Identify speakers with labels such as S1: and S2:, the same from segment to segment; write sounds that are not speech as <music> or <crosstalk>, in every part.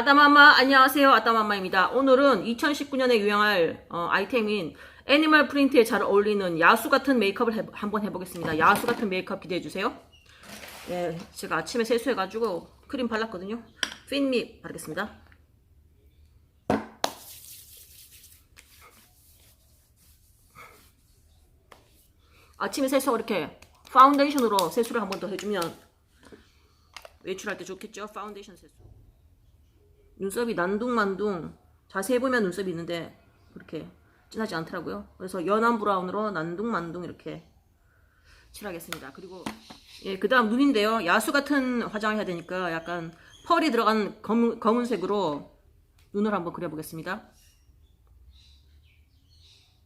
S1: 아따맘마 안녕하세요. 아따맘마입니다. 오늘은 2019년에 유행할 어, 아이템인 애니멀 프린트에 잘 어울리는 야수 같은 메이크업을 해- 한번 해보겠습니다. 야수 같은 메이크업 기대해주세요. 예, 제가 아침에 세수해가지고 크림 발랐거든요. 핀미 바르겠습니다. 아침에 세수하고 이렇게 파운데이션으로 세수를 한 번 더 해주면 외출할 때 좋겠죠? 파운데이션 세수 눈썹이 난둥만둥 자세히 보면 눈썹이 있는데 그렇게 진하지 않더라고요. 그래서 연한 브라운으로 난둥만둥 이렇게 칠하겠습니다. 그리고 예, 그 다음 눈인데요. 야수 같은 화장을 해야 되니까 약간 펄이 들어간 검은, 검은색으로 눈을 한번 그려보겠습니다.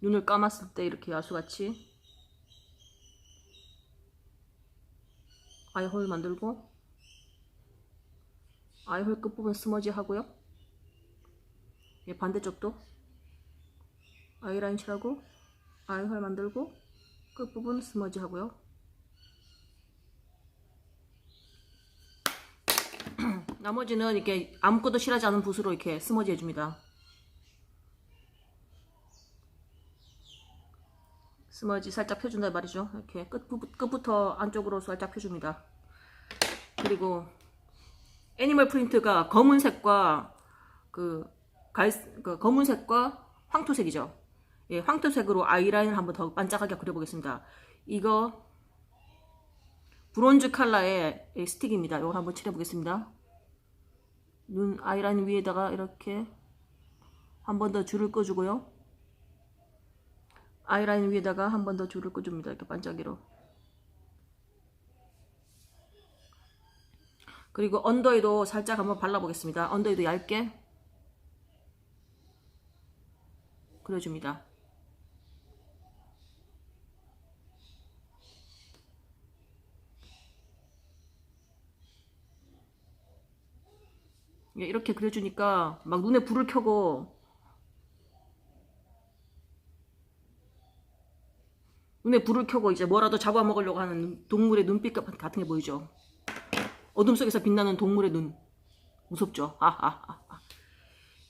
S1: 눈을 감았을 때 이렇게 야수같이 아이홀 만들고 아이홀 끝부분 스머지 하고요. 예, 반대쪽도 아이라인 칠하고 아이홀 만들고 끝부분 스머지 하고요. <clears throat> 나머지는 이렇게 아무것도 칠하지 않은 붓으로 이렇게 스머지 해줍니다. 스머지 살짝 펴준다 말이죠. 이렇게 끝부, 끝부터 안쪽으로 살짝 펴줍니다. 그리고 애니멀 프린트가 검은색과 그, 갈, 그 검은색과 황토색이죠. 예, 황토색으로 아이라인을 한번 더 반짝하게 그려보겠습니다. 이거 브론즈 이 스틱입니다. 이걸 한번 칠해보겠습니다. 눈 아이라인 위에다가 이렇게 한 번 더 줄을 꺼주고요. 아이라인 위에다가 한 번 더 줄을 꺼줍니다. 이렇게 반짝이로. 그리고 언더에도 살짝 한번 발라보겠습니다. 언더에도 얇게 그려줍니다. 예, 이렇게 그려주니까 막 눈에 불을 켜고 눈에 불을 켜고 이제 뭐라도 잡아먹으려고 하는 동물의 눈빛 같은 게 보이죠. 어둠 속에서 빛나는 동물의 눈. 무섭죠? 하하하.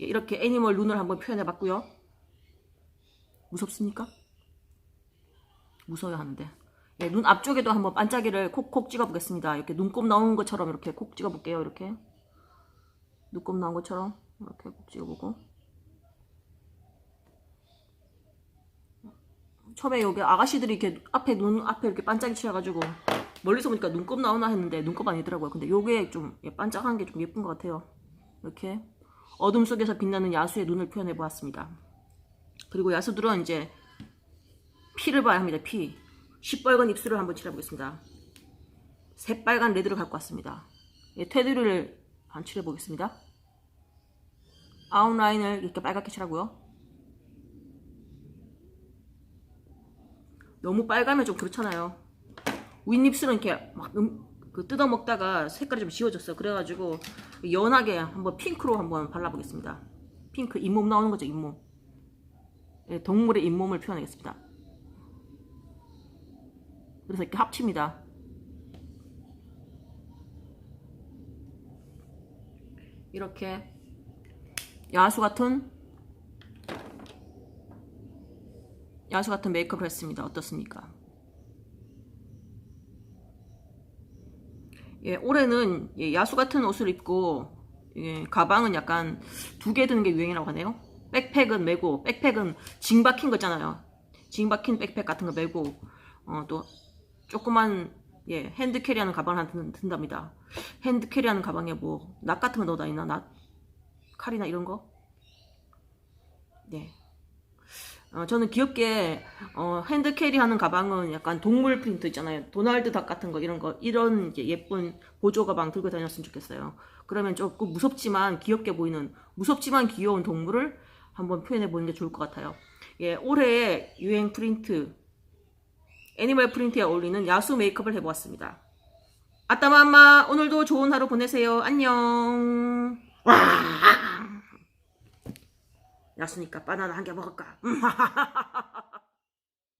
S1: 예, 이렇게 애니멀 눈을 한번 표현해 봤고요. 무섭습니까? 무서워야 하는데. 예, 눈 앞쪽에도 한번 반짝이를 콕콕 찍어 보겠습니다. 이렇게 눈곱 나오는 것처럼 이렇게 콕 찍어 볼게요. 이렇게. 눈곱 나온 것처럼 이렇게 콕 찍어 보고. 처음에 여기 아가씨들이 이렇게 앞에 눈 앞에 이렇게 반짝이 칠해가지고 멀리서 보니까 눈곱 나오나 했는데 눈곱 아니더라고요. 근데 요게 좀 예, 반짝한 게 좀 예쁜 것 같아요. 이렇게 어둠 속에서 빛나는 야수의 눈을 표현해 보았습니다. 그리고 야수들은 이제 피를 봐야 합니다. 피. 시뻘건 입술을 한번 칠해보겠습니다. 새빨간 레드를 갖고 왔습니다. 예, 테두리를 한 칠해 보겠습니다. 아웃라인을 이렇게 빨갛게 칠하고요. 너무 빨가면 좀 그렇잖아요. 윗입술은 이렇게 막 음, 그 뜯어 먹다가 색깔이 좀 지워졌어요. 그래가지고 연하게 한번 핑크로 한번 발라보겠습니다. 핑크 잇몸 나오는 거죠, 잇몸. 예, 동물의 잇몸을 표현하겠습니다. 그래서 이렇게 합칩니다. 이렇게 야수 같은 야수 같은 메이크업을 했습니다. 어떻습니까? 예, 올해는 예, 야수 같은 옷을 입고 예, 가방은 약간 두 개 드는 게 유행이라고 하네요. 백팩은 메고 백팩은 징 박힌 거잖아요. 징 박힌 백팩 같은 거 메고 어, 또 조그만 예, 핸드 캐리하는 가방을 하나 든, 든답니다. 핸드 캐리하는 가방에 뭐 낫 같은 거 넣어 다니나 낫 칼이나 이런 거? 네. 어, 저는 귀엽게 어, 핸드 캐리하는 가방은 약간 동물 프린트 있잖아요. 도날드 닭 같은 거 이런 거 이런 예쁜 보조 가방 들고 다녔으면 좋겠어요. 그러면 조금 무섭지만 귀엽게 보이는 무섭지만 귀여운 동물을 한번 표현해 보는 게 좋을 것 같아요. 예, 올해 유행 프린트 애니멀 프린트에 어울리는 야수 메이크업을 해보았습니다. 아따맘마 오늘도 좋은 하루 보내세요. 안녕. 와. 야수니까 바나나 한 개 먹을까?